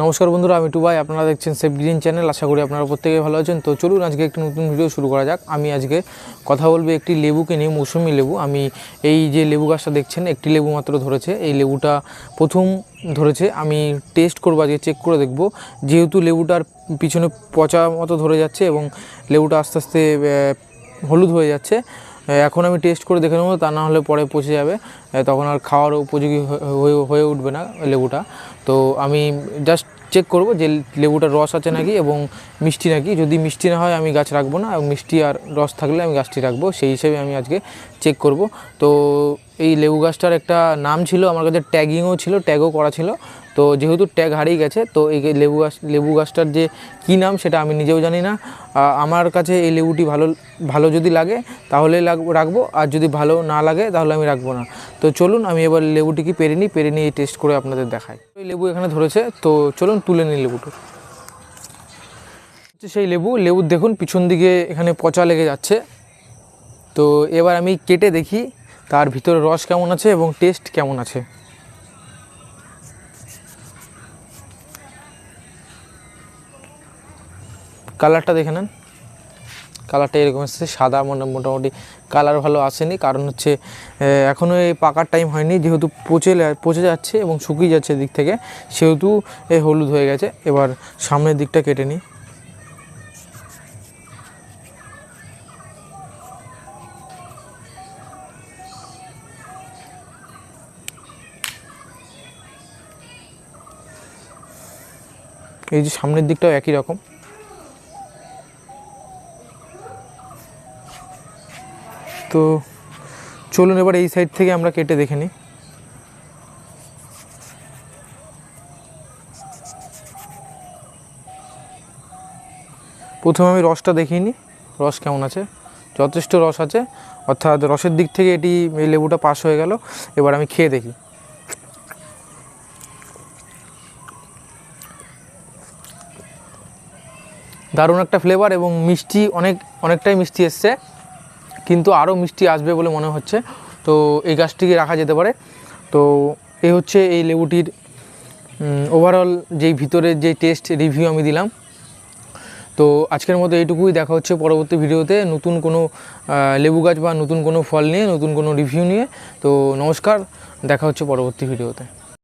নমস্কার বন্ধুরা, আমি টুবাই, আপনারা দেখছেন সেফ গ্রিন চ্যানেল আশা করি আপনারা প্রত্যেকে ভালো আছেন। তো চলুন, আজকে একটি নতুন ভিডিও শুরু করা যাক। আমি আজকে কথা বলব একটি লেবুকে নিয়ে, মৌসুমি লেবু। আমি এই যে লেবু গাছটা দেখছেন, একটি লেবু মাত্র ধরেছে। এই লেবুটা প্রথম ধরেছে। আমি টেস্ট করব, আজকে চেক করে দেখব। যেহেতু লেবুটার পিছনে পচা মতো ধরে যাচ্ছে এবং লেবুটা আস্তে আস্তে হলুদ হয়ে যাচ্ছে এখন আমি টেস্ট করে দেখে নেব, তা না হলে পরে পচে যাবে। তখন আর খাওয়ার উপযোগী হয়ে- হয়ে- হয়ে উঠবে না লেবুটা। তো আমি জাস্ট চেক করব যে লেবুটার রস আছে নাকি এবং মিষ্টি নাকি। যদি মিষ্টি না হয়, আমি গাছ রাখব না এবং মিষ্টি আর রস থাকলে আমি গাছটি রাখব। সেই হিসেবে আমি আজকে চেক করব। তো এই লেবু গাছটার একটা নাম ছিল, আমার কাছে ট্যাগিংও ছিল ট্যাগও করা ছিল। তো যেহেতু ট্যাগ হারিয়ে গেছে, তো এই লেবু গাছ, লেবু গাছটার যে কী নাম সেটা আমি নিজেও জানি না। আমার কাছে এই লেবুটি ভালো ভালো যদি লাগে তাহলে রাখব, আর যদি ভালো না লাগে তাহলে আমি রাখব না। তো চলুন, আমি এবার লেবুটিকে পেরে নিই, পেরে নিয়ে টেস্ট করে আপনাদের দেখাই। এই লেবু এখানে ধরেছে, তো চলুন তুলে নিই লেবুটা। হচ্ছে সেই লেবু লেবুর দেখুন পিছন দিকে এখানে পচা লেগে যাচ্ছে। তো এবার আমি কেটে দেখি, তার ভিতরে রস কেমন আছে এবং টেস্ট কেমন আছে। কালারটা দেখে নেন। কালারটা এরকম এসেছে, সাদা মোটামুটি কালার ভালো আসেনি, কারণ হচ্ছে এখনও এই পাকার টাইম হয়নি, যেহেতু পচে পচে যাচ্ছে এবং শুকিয়ে যাচ্ছে দিক থেকে, সেহেতু এ হলুদ হয়ে গেছে। এবার সামনের দিকটা কেটে নিই। এই যে সামনের দিকটাও একই রকম। তো চলুন এবার এই সাইড থেকে আমরা কেটে দেখে নিই। প্রথমে আমি রসটা দেখিয়ে নিই, রস কেমন আছে? যথেষ্ট রস আছে, অর্থাৎ রসের দিক থেকে এটি, এই লেবুটা পাস হয়ে গেল। এবার আমি খেয়ে দেখি। দারুণ একটা ফ্লেভার এবং মিষ্টি অনেক, অনেকটাই মিষ্টি এসছে। কিন্তু আরও মিষ্টি আসবে বলে মনে হচ্ছে। তো এই গাছটিকে রাখা যেতে পারে। তো এই হচ্ছে এই লেবুটির ওভারঅল যেই ভিতরের যে টেস্ট রিভিউ আমি দিলাম। তো আজকের মতো এইটুকুই। দেখা হচ্ছে পরবর্তী ভিডিওতে নতুন কোনো লেবু গাছ বা নতুন কোনো ফল নিয়ে, নতুন কোনো রিভিউ নিয়ে। তো নমস্কার। দেখা হচ্ছে পরবর্তী ভিডিওতে।